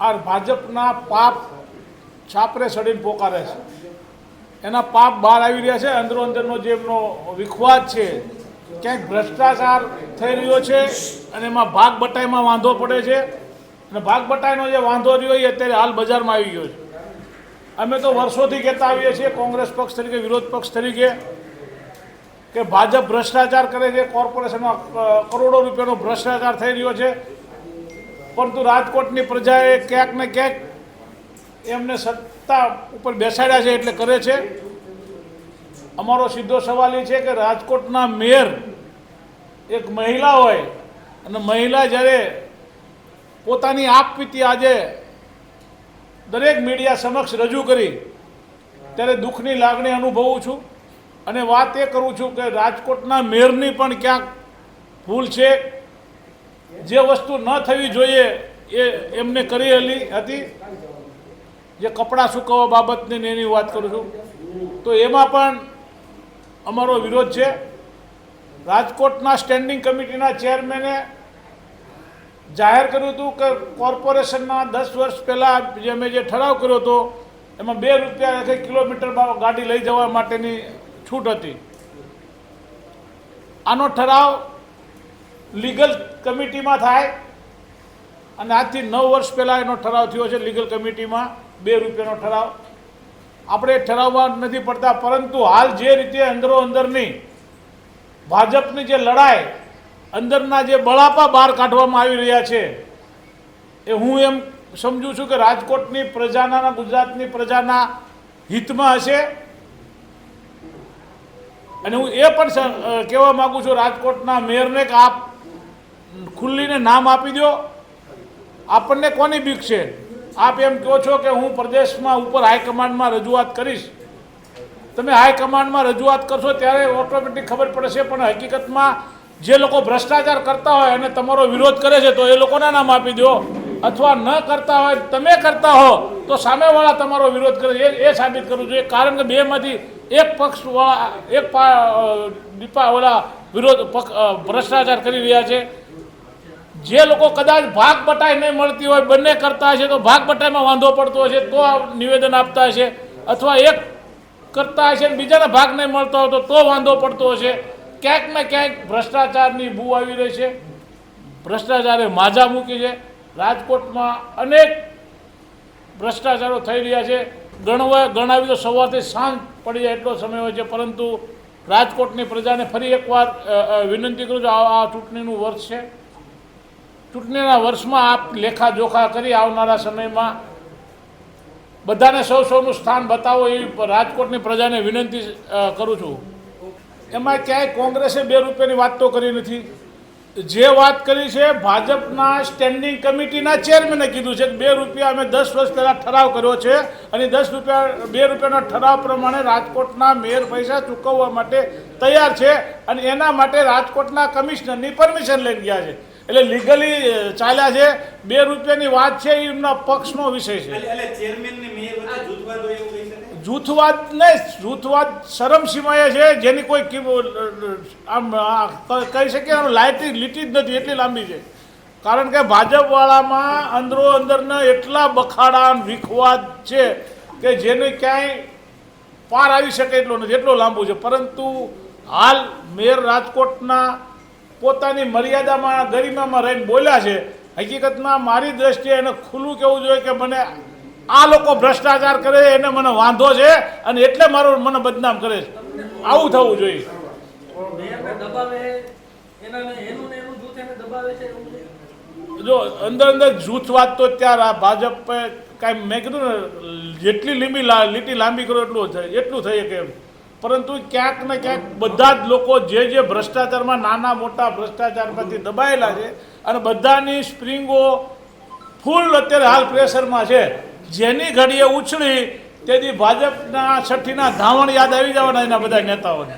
આ ભાજપના પાપ છાપરે સડીને પોકારે છે. એના પાપ બહાર આવી રહ્યા છે. અંદરો અંદરનો જે એમનો વિખવાદ છે, ક્યાંક ભ્રષ્ટાચાર થઈ રહ્યો છે અને એમાં ભાગ બટાઈમાં વાંધો પડે છે. અને ભાગ બટાઈનો જે વાંધો રહ્યો એ અત્યારે હાલ બજારમાં આવી ગયો છે. અમે તો વર્ષોથી કહેતા આવીએ છીએ, કોંગ્રેસ પક્ષ તરીકે, વિરોધ પક્ષ તરીકે, કે ભાજપ ભ્રષ્ટાચાર કરે છે. કોર્પોરેશનમાં કરોડો રૂપિયાનો ભ્રષ્ટાચાર થઈ રહ્યો છે. પરંતુ રાજકોટની પ્રજાએ ક્યાંક ને ક્યાંક એમને સત્તા ઉપર બેસાડ્યા છે એટલે કરે છે. અમારો સીધો સવાલ એ છે કે રાજકોટના મેયર એક મહિલા હોય અને મહિલા જ્યારે પોતાની આપવીતી આજે દરેક મીડિયા સમક્ષ રજૂ કરી, ત્યારે દુઃખની લાગણી અનુભવું છું. અને વાત એ કરું છું કે રાજકોટના મેયરની પણ ક્યાંક ભૂલ છે. જે વસ્તુ ન થવી જોઈએ એ એમને કરેલી હતી. જે કપડાં સુકવવા બાબતની એની વાત કરું છું. તો એમાં પણ અમારો વિરોધ છે. રાજકોટના સ્ટેન્ડિંગ કમિટીના ચેરમેને જાહેર કર્યું હતું કે કોર્પોરેશનના દસ વર્ષ પહેલાં જે મેં જે ઠરાવ કર્યો હતો, એમાં બે રૂપિયા એક કિલોમીટર ગાડી લઈ જવા માટેની છૂટ હતી. આનો ઠરાવ લીગલ કમિટીમાં થાય. અને આજથી નવ વર્ષ પહેલાં એનો ઠરાવ થયો છે, લીગલ કમિટીમાં બે રૂપિયાનો ઠરાવ. આપણે એ ઠરાવવા નથી પડતા, પરંતુ હાલ જે રીતે અંદરો અંદરની ભાજપની જે લડાઈ, અંદરના જે બળાપા બહાર કાઢવામાં આવી રહ્યા છે, એ હું એમ સમજું છું કે રાજકોટની પ્રજાના ગુજરાતની પ્રજાના હિતમાં હશે. અને હું એ પણ કહેવા માગું છું, રાજકોટના મેયરને કે આપ ખુલ્લીને નામ આપી દો આપણને કોની બીક છે? આપ એમ કહો છો કે હું પ્રદેશમાં ઉપર હાઈકમાન્ડમાં રજૂઆત કરીશ. તમે હાઈકમાન્ડમાં રજૂઆત કરશો ત્યારે ઓટોમેટિક ખબર પડશે, પણ હકીકતમાં જે લોકો ભ્રષ્ટાચાર કરતા હોય અને તમારો વિરોધ કરે છે તો એ લોકોના નામ આપી દો અથવા ન કરતા હોય, તમે કરતા હો, તો સામેવાળા તમારો વિરોધ કરે છે. એ સાબિત કરવું જોઈએ, કારણ કે બેમાંથી એક પક્ષવાળા એક પા દીપાવાળા વિરોધ પક્ષ ભ્રષ્ટાચાર કરી રહ્યા છે. જે લોકો કદાચ ભાગ બટાઈ નહીં મળતી હોય, બંને કરતા હશે તો ભાગ બટાઈમાં વાંધો પડતો હશે, તો નિવેદન આપતા હશે. અથવા એક કરતા હશે બીજાને ભાગ નહીં મળતો હોય તો તો વાંધો પડતો હશે. ક્યાંક ને ક્યાંક ભ્રષ્ટાચારની બૂ આવી રહી છે. ભ્રષ્ટાચારે માજા મૂકી છે. રાજકોટમાં અનેક ભ્રષ્ટાચારો થઈ રહ્યા છે. ગણવા ગણાવી તો સવારથી સાંજ પડી જાય એટલો સમય હોય છે, પરંતુ રાજકોટની પ્રજાને ફરી એકવાર વિનંતી કરું છું આ ચૂંટણીનું વર્ષ છે. ચૂંટણીના વર્ષમાં આપ લેખાજોખા કરી આવનારા સમયમાં બધાને સૌ સૌનું સ્થાન બતાવો એવી રાજકોટની પ્રજાને વિનંતી કરું છું. એમાં ક્યાંય કોંગ્રેસે બે રૂપિયાની વાત તો કરી નથી. જે વાત કરી છે ભાજપના સ્ટેન્ડિંગ કમિટીના ચેરમેને કીધું છે કે બે રૂપિયા અમે દસ વર્ષ પહેલાં ઠરાવ કર્યો છે અને દસ રૂપિયા, બે રૂપિયાના ઠરાવ પ્રમાણે રાજકોટના મેયર પૈસા ચૂકવવા માટે તૈયાર છે અને એના માટે રાજકોટના કમિશનરની પરમિશન લઈને ગયા છે. એટલે લીગલી ચાલ્યા છે. બે રૂપિયાની વાત છે એ એમના પક્ષનો વિષય છે. જૂથવાદ હોય એવું કહી શકાય? જૂથવાદ ને જૂથવાદ શરમસીમાએ છે. જેની કોઈ આમ કહી શકીએ આમ લાઇટી લીટી જ નથી એટલી લાંબી છે. કારણ કે ભાજપવાળામાં અંદરો અંદરના એટલા બખાડા વિખવાદ છે કે જેને ક્યાંય પાર આવી શકે એટલો નથી એટલો લાંબુ છે. પરંતુ હાલ મેયર રાજકોટના પોતાની મર્યાદામાં ગરિમામાં રહીને બોલ્યા છે હકીકતમાં મારી દ્રષ્ટિએ એને ખુલ્લું કહેવું જોઈએ કે મને આ લોકો ભ્રષ્ટાચાર કરે એને મને વાંધો છે અને એટલે મારું મને બદનામ કરે છે. આવું થવું જોઈએ. જો અંદર અંદર જૂથ વાત તો ત્યારે આ ભાજપે કાંઈ મેં કીધું ને જેટલી લીંબી લીટી લાંબી કરો એટલું થાય એટલું થઈ શકે એમ. પરંતુ ક્યાંક ને ક્યાંક બધા જ લોકો જે જે ભ્રષ્ટાચારમાં નાના મોટા ભ્રષ્ટાચારમાંથી દબાયેલા છે અને બધાની સ્પ્રિંગો ફૂલ અત્યારે હાલ પ્રેશરમાં છે. જેની ઘડીએ ઉછળી તેથી ભાજપના છઠ્ઠીના ધાવણ યાદ આવી જવાના એના બધા નેતાઓને.